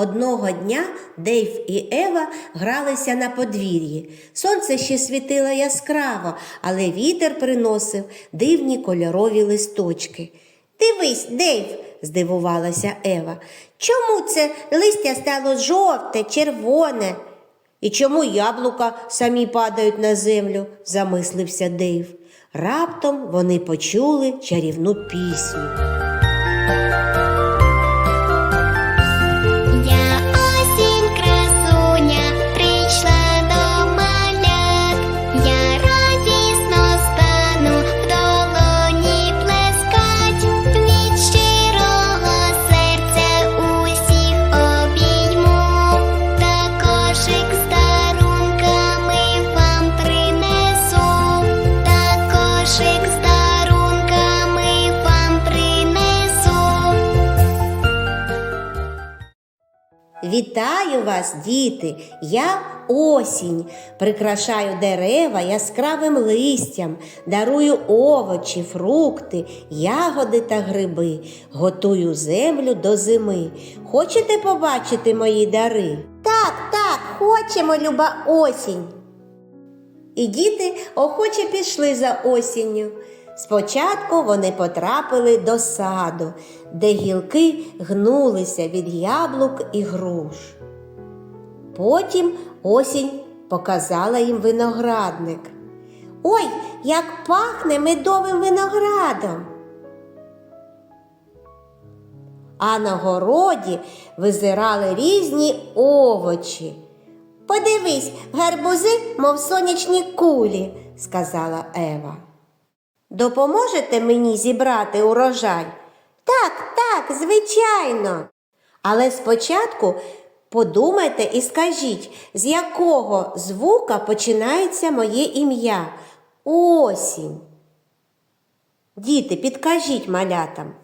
Одного дня Дейв і Ева гралися на подвір'ї. Сонце ще світило яскраво, але вітер приносив дивні кольорові листочки. Дивись, Дейв, здивувалася Ева. Чому це листя стало жовте, червоне? І чому яблука самі падають на землю? замислився Дейв. Раптом вони почули чарівну пісню. Вітаю вас, діти! Я осінь. Прикрашаю дерева яскравим листям, дарую овочі, фрукти, ягоди та гриби, готую землю до зими. Хочете побачити мої дари? Так, так, хочемо, люба осінь. І діти охоче пішли за осінню. Спочатку вони потрапили до саду, де гілки гнулися від яблук і груш. Потім осінь показала їм виноградник. Ой, як пахне медовим виноградом. А на городі визирали різні овочі. Подивись, гарбузи, мов сонячні кулі, сказала Ева. Допоможете мені зібрати урожай? Так, так, звичайно. Але спочатку подумайте і скажіть, з якого звука починається моє ім'я? Осінь. Діти, підкажіть малятам.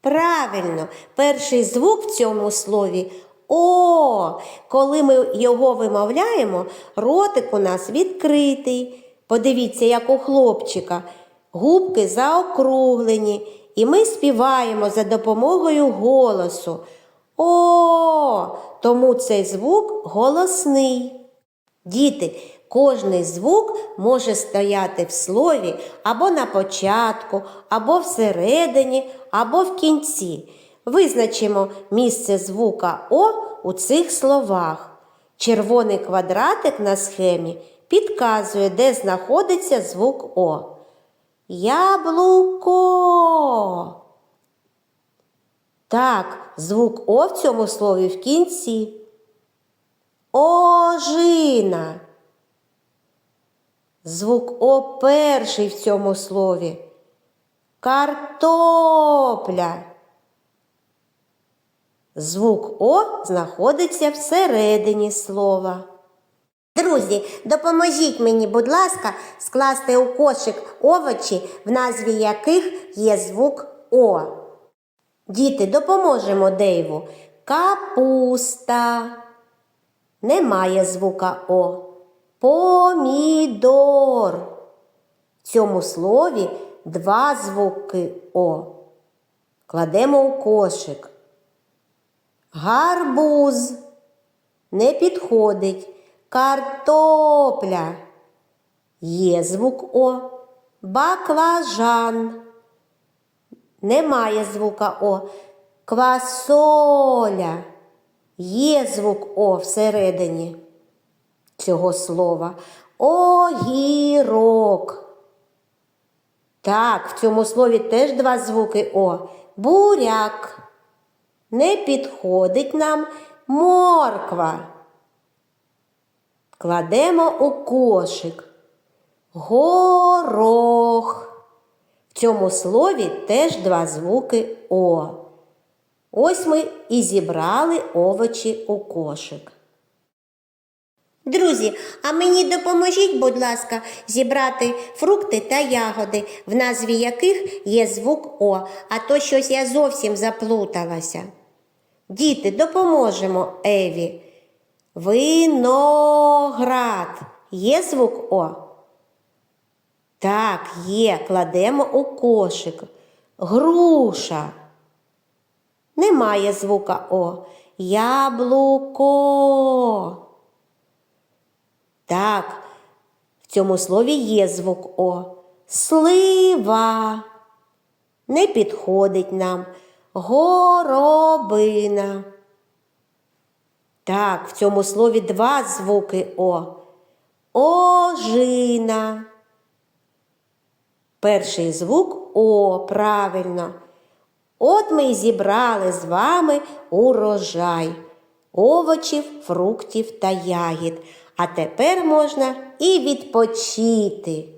Правильно, перший звук в цьому слові О. Коли ми його вимовляємо, ротик у нас відкритий. Подивіться, як у хлопчика. Губки заокруглені, і ми співаємо за допомогою голосу. О, тому цей звук голосний. Діти, кожний звук може стояти в слові або на початку, або всередині, або в кінці. Визначимо місце звука О у цих словах. Червоний квадратик на схемі підказує, де знаходиться звук О. Яблуко. Так, звук О в цьому слові в кінці. Ожина. Звук О перший в цьому слові. Картопля. Звук О знаходиться всередині слова. Друзі, допоможіть мені, будь ласка, скласти у кошик овочі, в назві яких є звук О. Діти, допоможемо Дейву. Капуста. Немає звука О. Помідор. В цьому слові два звуки О. Кладемо у кошик. Гарбуз. Не підходить. Картопля. Є звук О. Баклажан. Немає звука О. Квасоля. Є звук О всередині цього слова. Огірок. Так, в цьому слові теж два звуки О. Буряк. Не підходить нам морква. Кладемо у кошик. Горох. В цьому слові теж два звуки О. Ось ми і зібрали овочі у кошик. Друзі, а мені допоможіть, будь ласка, зібрати фрукти та ягоди, в назві яких є звук О, а то щось я зовсім заплуталася. Діти, допоможемо Еві. Виноград. Є звук О? Так, є. Кладемо у кошик. Груша. Немає звука О. Яблуко. Так, в цьому слові є звук О. Слива. Не підходить нам. Горобина. Так, в цьому слові два звуки О. Ожина. Перший звук О, правильно. От ми й зібрали з вами урожай овочів, фруктів та ягід. А тепер можна і відпочити.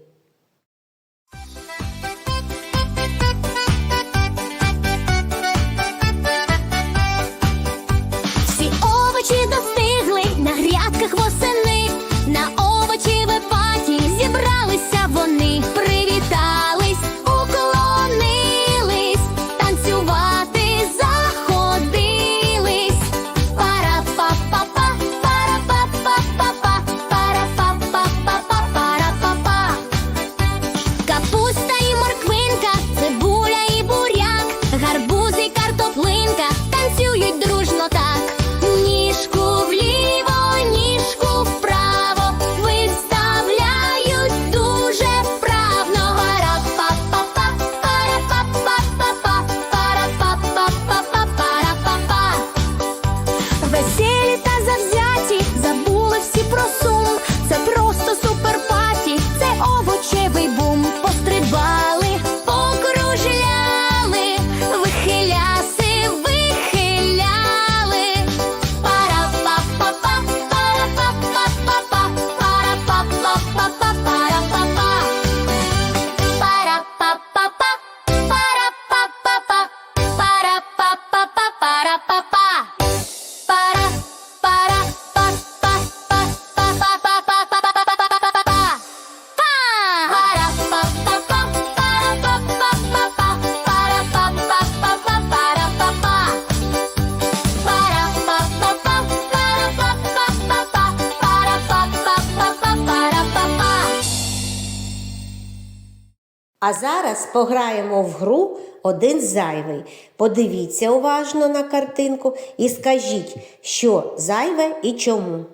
А зараз пограємо в гру один зайвий. Подивіться уважно на картинку і скажіть, що зайве і чому.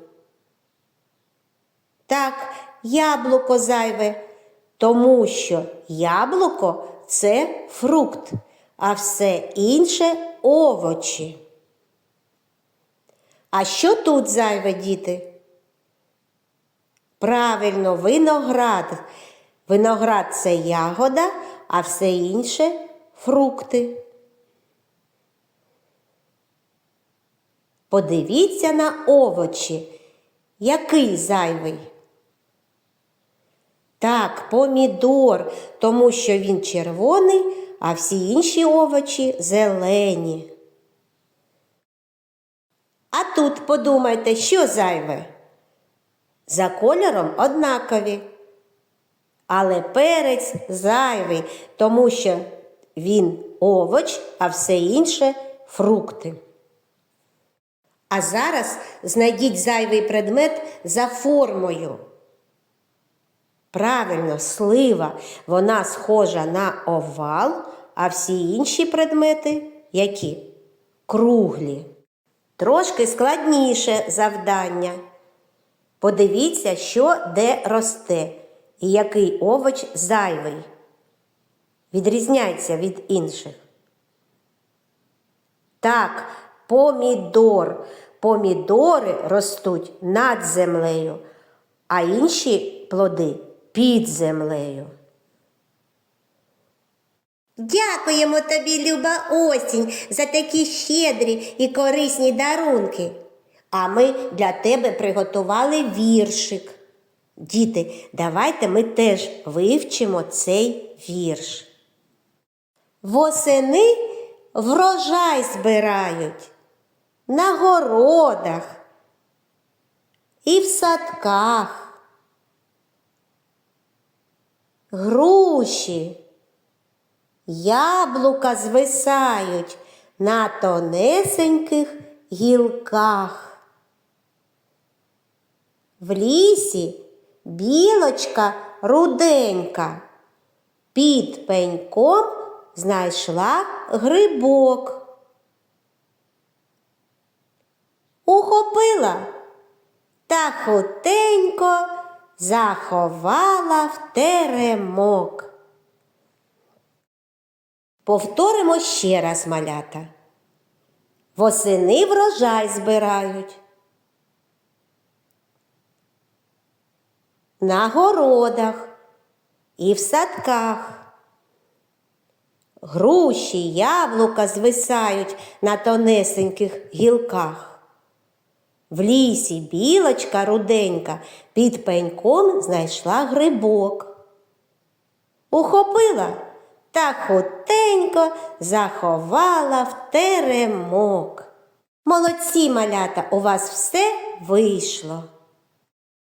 Так, яблуко зайве, тому що яблуко це фрукт, а все інше овочі. А що тут зайве, діти? Правильно, виноград. Виноград це ягода, а все інше фрукти. Подивіться на овочі. Який зайвий? Так, помідор, тому що він червоний, а всі інші овочі зелені. А тут подумайте, що зайве? За кольором однакові. Але перець зайвий, тому що він овоч, а все інше фрукти. А зараз знайдіть зайвий предмет за формою. Правильно, слива. Вона схожа на овал, а всі інші предмети які? Круглі. Трошки складніше завдання. Подивіться, що де росте і який овоч зайвий. Відрізняється від інших. Так, помідор. Помідори ростуть над землею, а інші плоди під землею. Дякуємо тобі, Люба осінь, за такі щедрі і корисні дарунки. А ми для тебе приготували віршик. Діти, давайте ми теж вивчимо цей вірш. Восени врожай збирають на городах і в садках. Груші, яблука звисають на тонесеньких гілках. В лісі білочка руденька під пеньком знайшла грибок. ухопила та хутенько заховала в теремок. Повторимо ще раз малята. Восени врожай збирають. На городах і в садках. Груші, яблука звисають на тонесеньких гілках. В лісі білочка руденька під пеньком знайшла грибок. Ухопила та хутенько заховала в теремок. Молодці малята, у вас все вийшло.